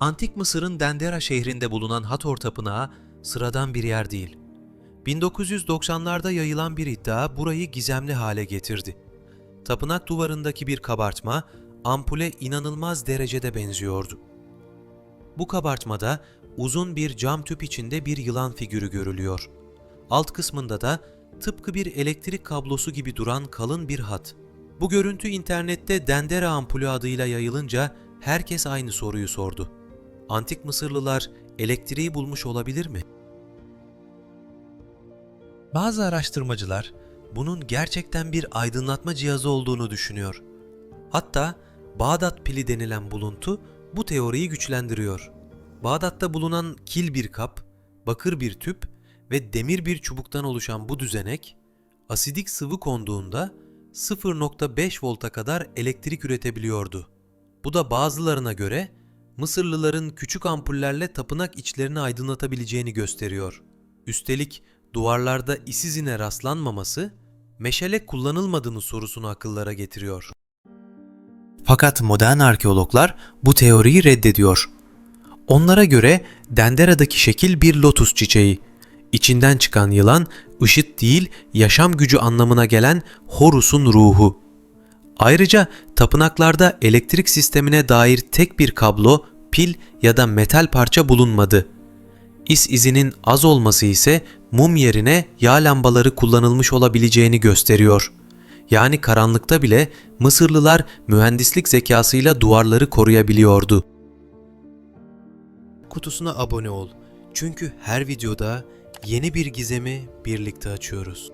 Antik Mısır'ın Dendera şehrinde bulunan Hathor Tapınağı sıradan bir yer değil. 1990'larda yayılan bir iddia burayı gizemli hale getirdi. Tapınak duvarındaki bir kabartma ampule inanılmaz derecede benziyordu. Bu kabartmada uzun bir cam tüp içinde bir yılan figürü görülüyor. Alt kısmında da tıpkı bir elektrik kablosu gibi duran kalın bir hat. Bu görüntü internette Dendera ampulü adıyla yayılınca herkes aynı soruyu sordu. Antik Mısırlılar elektriği bulmuş olabilir mi? Bazı araştırmacılar bunun gerçekten bir aydınlatma cihazı olduğunu düşünüyor. Hatta Bağdat pili denilen buluntu bu teoriyi güçlendiriyor. Bağdat'ta bulunan kil bir kap, bakır bir tüp ve demir bir çubuktan oluşan bu düzenek, asidik sıvı konduğunda 0.5 volta kadar elektrik üretebiliyordu. Bu da bazılarına göre Mısırlıların küçük ampullerle tapınak içlerini aydınlatabileceğini gösteriyor. Üstelik duvarlarda is izine rastlanmaması, meşale kullanılmadı mı sorusunu akıllara getiriyor. Fakat modern arkeologlar bu teoriyi reddediyor. Onlara göre Dendera'daki şekil bir lotus çiçeği. İçinden çıkan yılan, ışıt değil yaşam gücü anlamına gelen Horus'un ruhu. Ayrıca tapınaklarda elektrik sistemine dair tek bir kablo, pil ya da metal parça bulunmadı. İs izinin az olması ise mum yerine yağ lambaları kullanılmış olabileceğini gösteriyor. Yani karanlıkta bile Mısırlılar mühendislik zekasıyla duvarları koruyabiliyordu. Kutusuna abone ol. Çünkü her videoda yeni bir gizemi birlikte açıyoruz.